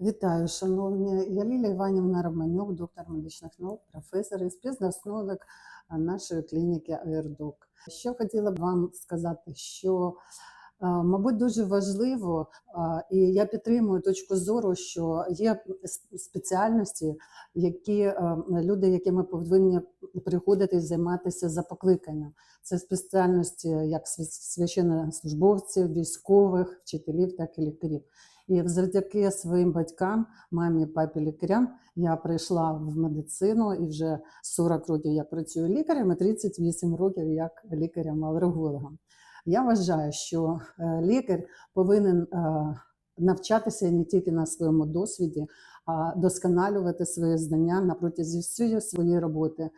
Вітаю, шановні. Я Лілія Іванівна Романюк, доктор медичних наук, професор і співзасновник нашої клініки Аердок. Що хотіла б вам сказати, що Мабуть, дуже важливо, і я підтримую точку зору, що є спеціальності, які люди, якими повинні приходити і займатися за покликанням. Це спеціальності як священнослужбовців, військових, вчителів, так і лікарів. І завдяки своїм батькам, мамі, папі, лікарям, я прийшла в медицину і вже 40 років я працюю лікарем, і 38 років як лікарем-алергологом. Я вважаю, що е, лікар повинен навчатися не тільки на своєму досвіді, а досконалювати свої знання на протязі всієї своєї роботи,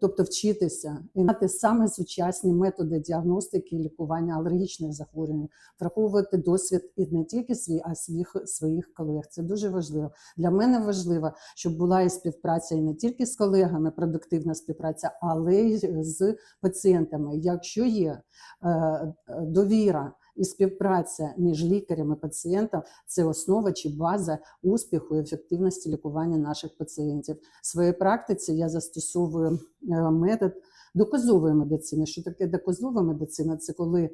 тобто вчитися і мати саме сучасні методи діагностики і лікування алергічних захворювань, враховувати досвід і не тільки свій, а своїх своїх колег. Це дуже важливо. Для мене важливо, щоб була і співпраця і не тільки з колегами, продуктивна співпраця, але й з пацієнтами. Якщо є е, довіра і співпраця між лікарем і пацієнтом, це основа чи база успіху і ефективності лікування наших пацієнтів. В своїй практиці я застосовую е, метод. Доказової медицини. Що таке доказова медицина? Це коли е,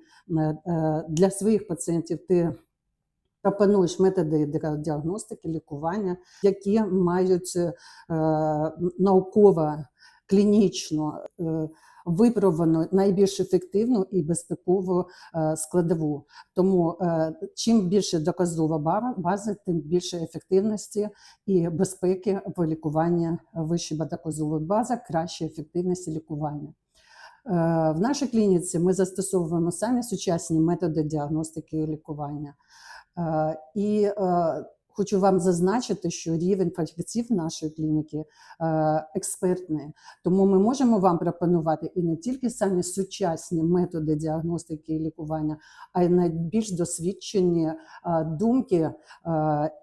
е, для своїх пацієнтів ти пропонуєш методи діагностики, лікування, які мають науково, клінічно е, найбільш ефективну і безпекову е, складову. Тому е, чим більше доказова база, тим більше ефективності і безпеки в лікуванні вища доказова база, краще ефективності лікування. В нашій клініці ми застосовуємо самі сучасні методи діагностики і лікування. І хочу вам зазначити, що рівень фахівців нашої клініки е, експертний. Тому ми можемо вам пропонувати і не тільки самі сучасні методи діагностики і лікування, а й найбільш досвідчені е, думки е,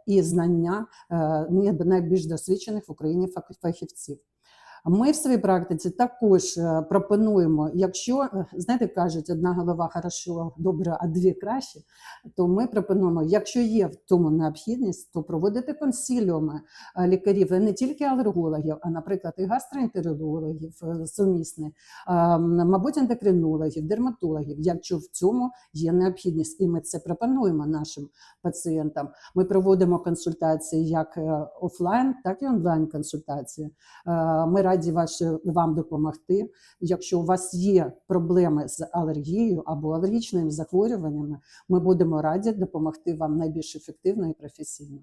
і знання найбільш досвідчених в Україні фахівців. Ми в своїй практиці також е, пропонуємо, якщо е, знаєте, кажуть, одна голова хорошо, добре, а дві краще, то ми пропонуємо, якщо є в тому необхідність, то проводити консиліуми е, лікарів не тільки алергологів, а, наприклад, і гастроентерологів сумісні, е, мабуть, ендокринологів, дерматологів, якщо в цьому є необхідність, і ми це пропонуємо нашим пацієнтам. Ми проводимо консультації як офлайн, так і онлайн консультації. Ми раді ваш, вам допомогти. Якщо у вас є проблеми з алергією або алергічними захворюваннями, ми будемо раді допомогти вам найбільш ефективно і професійно.